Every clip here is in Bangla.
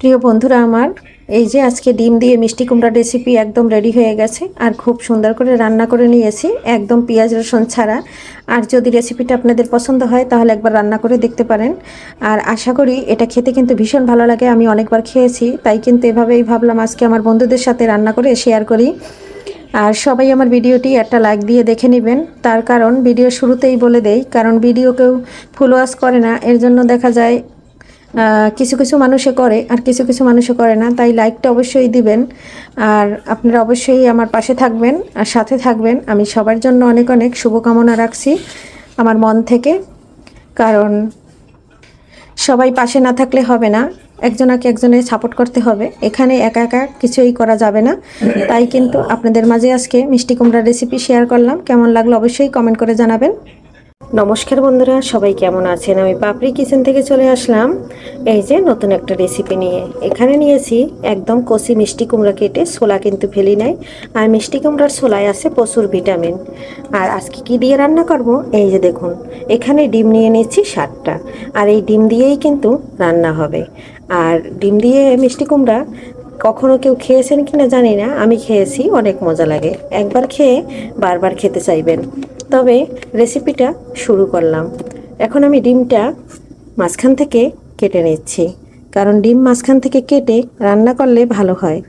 প্রিয় বন্ধুরা আমার, এই যে আজকে ডিম দিয়ে মিষ্টি কুমড়া রেসিপি একদম রেডি হয়ে গেছে আর খুব সুন্দর করে রান্না করে নিয়েছি, একদম পেঁয়াজ রসুন ছাড়া। আর যদি রেসিপিটা আপনাদের পছন্দ হয়, তাহলে একবার রান্না করে দেখতে পারেন। আর আশা করি এটা খেতে কিন্তু ভীষণ ভালো লাগে, আমি অনেকবার খেয়েছি, তাই কিন্তু এভাবেই ভাবলাম আজকে আমার বন্ধুদের সাথে রান্না করে শেয়ার করি। আর সবাই আমার ভিডিওটি একটা লাইক দিয়ে দেখে নেবেন, তার কারণ ভিডিও শুরুতেই বলে দেই, কারণ ভিডিও কেউ ফুল করে না, এর জন্য দেখা যায় কিছু কিছু মানুষে করে আর কিছু কিছু মানুষে করে না, তাই লাইকটা অবশ্যই দিবেন। আর আপনারা অবশ্যই আমার পাশে থাকবেন আর সাথে থাকবেন। আমি সবার জন্য অনেক অনেক শুভকামনা রাখছি আমার মন থেকে। কারণ সবাই পাশে না থাকলে হবে না। একজনাকে একজনের সাপোর্ট করতে হবে। এখানে একা একা কিছুই করা যাবে না। তাই কিন্তু আপনাদের মাঝে আজকে মিষ্টি কুমড়ার রেসিপি শেয়ার করলাম। কেমন লাগল অবশ্যই কমেন্ট করে জানাবেন। নমস্কার বন্ধুরা, সবাই কেমন আছেন? আমি পাপড়ি কিচেন থেকে চলে আসলাম। এই যে নতুন একটা রেসিপি নিয়ে। এখানে নিয়েছি একদম কষি মিষ্টি কুমড়া কেটে, ছোলা কিন্তু ফেলি নাই। আর মিষ্টি কুমড়ার ছোলায় আছে প্রচুর ভিটামিন। আর আজকে কি দিয়ে রান্না করব? এই যে দেখুন, এখানে ডিম নিয়ে নিয়েছি সাতটা। আর এই ডিম দিয়েই কিন্তু রান্না হবে। আর ডিম দিয়ে মিষ্টি কুমড়া কখনো কেউ খেয়েছেন কিনা জানি না। আমি খেয়েছি, অনেক মজা লাগে। একবার খেয়ে বারবার খেতে চাইবেন। তবে রেসিপিটা শুরু করলাম। এখন আমি ডিমটা মাঝখান থেকে কেটে নিচ্ছি। কারণ ডিম মাঝখান থেকে কেটে রান্না করলে ভালো হয়।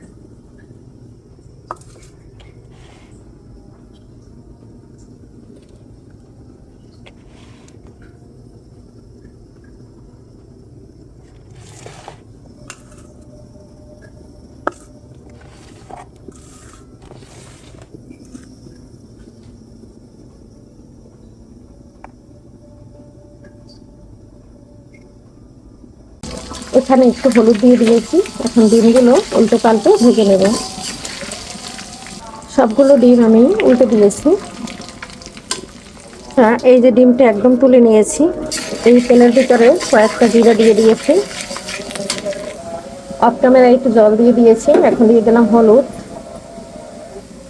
এখানে একটু হলুদ দিয়ে দিয়েছি। এখন ডিমগুলো উল্টো পাল্টে ভেজে নেব। সবগুলো ডিম আমি উল্টে দিয়েছি। হ্যাঁ এই যে ডিমটা একদম তুলে নিয়েছি। এই তেলের ভিতরে কয়েকটা জিরা দিয়ে দিয়েছি। অফ একটু জল দিয়ে দিয়েছি। এখন দিয়ে দিলাম হলুদ।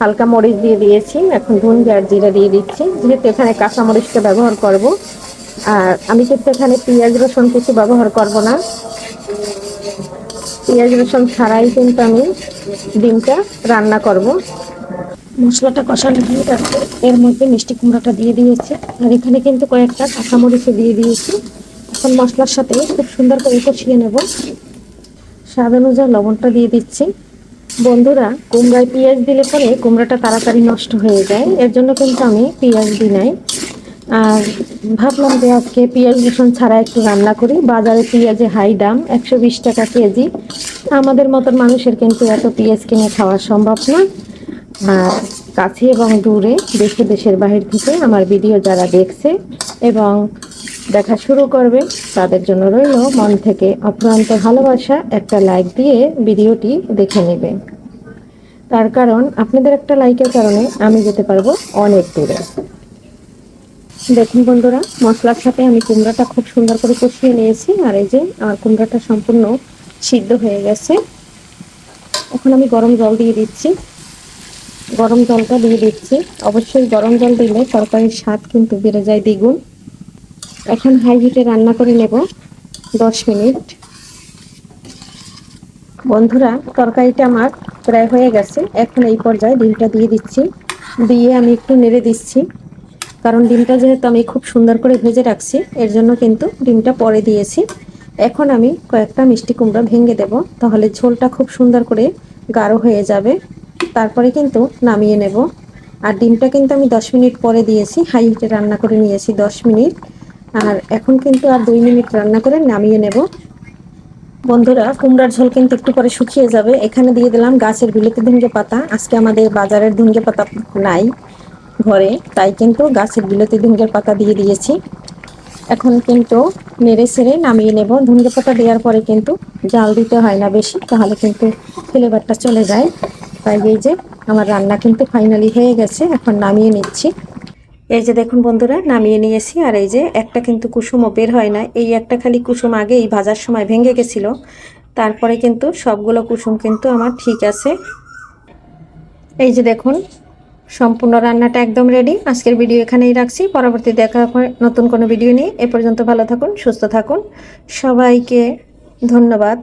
হালকা মরিচ দিয়ে দিয়েছি। এখন ধুনবে আর জিরা দিয়ে দিচ্ছি। যেহেতু এখানে কাঁচা মরিচটা ব্যবহার করব। আর আমি কিন্তু এখানে পেঁয়াজ, রসুন কিছু ব্যবহার করব না। পেঁয়াজ, রসুন ছাড়াই কিন্তু আমি ডিমটা রান্না করব। মশলাটা কষানো হয়ে গেছে। এর মধ্যে মিষ্টি কুমড়াটা দিয়ে দিয়েছে। আর এখানে কিন্তু কয়েকটা কাঁচামরিচও দিয়ে দিয়েছি। এখন মশলার সাথে খুব সুন্দর করে কষিয়ে নেব। স্বাদ অনুযায়ী লবণটা দিয়ে দিচ্ছি। বন্ধুরা, কুমড়ায় পেঁয়াজ দিলে পরে কুমড়াটা তাড়াতাড়ি নষ্ট হয়ে যায়। এর জন্য কিন্তু আমি পেঁয়াজ দিই নাই। আর ভাবলাম যে আজকে পেঁয়াজ রসুন ছাড়া একটু রান্না করি। বাজারে পেঁয়াজে হাই দাম, একশো বিশ টাকা কেজি। আমাদের মতন মানুষের কিন্তু এত পেঁয়াজ কিনে খাওয়া সম্ভব না। আর কাছে এবং দূরে, দেশে, দেশের বাহির থেকে আমার ভিডিও যারা দেখছে এবং দেখা শুরু করবে, তাদের জন্য রইল মন থেকে অপ্রান্ত ভালোবাসা, একটা লাইক দিয়ে ভিডিওটি দেখে নেবে। তার কারণ, আপনাদের একটা লাইকের কারণে আমি যেতে পারব অনেক দূরে। দেখুন বন্ধুরা, মশলার সাথে আমি কুমড়াটা খুব সুন্দর করে কষিয়ে নিয়েছি, আর এই যে আমার কুমড়াটা সম্পূর্ণ সিদ্ধ হয়ে গেছে। এখন আমি গরম জল দিয়ে দিচ্ছি। গরম জলটা দিয়ে দিচ্ছি। অবশ্যই গরম জল দিলে তরকারির স্বাদ কিন্তু বেড়ে যায় দ্বিগুণ। এখন হাই হিটে রান্না করে নেব দশ মিনিট। বন্ধুরা, তরকারিটা আমার প্রায় হয়ে গেছে। এখন এই পর্যায়ে ডিমটা দিয়ে দিচ্ছি। দিয়ে আমি একটু নেড়ে দিচ্ছি। কারণ ডিমটা যেহেতু আমি খুব সুন্দর করে ভেজে রাখছি, এর জন্য কিন্তু ডিমটা পরে দিয়েছি। এখন আমি কয়েকটা মিষ্টি কুমড়া ভেঙে দেব, তাহলে ঝোলটা খুব সুন্দর করে গাঢ় হয়ে যাবে। তারপরে কিন্তু নামিয়ে নেব। আর ডিমটা কিন্তু আমি দশ মিনিট পরে দিয়েছি, হাই হিটে রান্না করে নিয়েছি দশ মিনিট। আর এখন কিন্তু আর দুই মিনিট রান্না করে নামিয়ে নেব। বন্ধুরা, কুমড়ার ঝোল কিন্তু একটু পরে শুকিয়ে যাবে। এখানে দিয়ে দিলাম গাছের বিলেতি ধুঙ্গে পাতা আজকে আমাদের বাজারের ধুঙ্গে পাতা নাই। ঘরে, তাই কিন্তু গাছের বিলেতি ধুঙ্গের পাতা দিয়ে দিয়েছি। এখন কিন্তু নেড়ে ছেড়ে নামিয়ে নেব। ধুঙ্গে পাতা দেওয়ার পরে কিন্তু জাল দিতে হয় না বেশি, তাহলে কিন্তু ফ্লেভারটা চলে যায়। তাই এই যে আমার রান্না কিন্তু ফাইনালি হয়ে গেছে, এখন নামিয়ে নিচ্ছি। এই যে দেখুন বন্ধুরা, নামিয়ে নিয়েছি, আর এই যে একটা কিন্তু কুসুমও বের হয় না। এই একটা খালি কুসুম আগে এই ভাজার সময় ভেঙে গেছিল। তারপরে কিন্তু সবগুলো কুসুম কিন্তু আমার ঠিক আছে। এই যে দেখুন সম্পূর্ণ রান্নাটা একদম রেডি আজকের ভিডিও এখানেই রাখছি। পরবর্তী দেখা নতুন কোনো ভিডিও নিয়ে। এ পর্যন্ত ভালো থাকুন, সুস্থ থাকুন। সবাইকে ধন্যবাদ।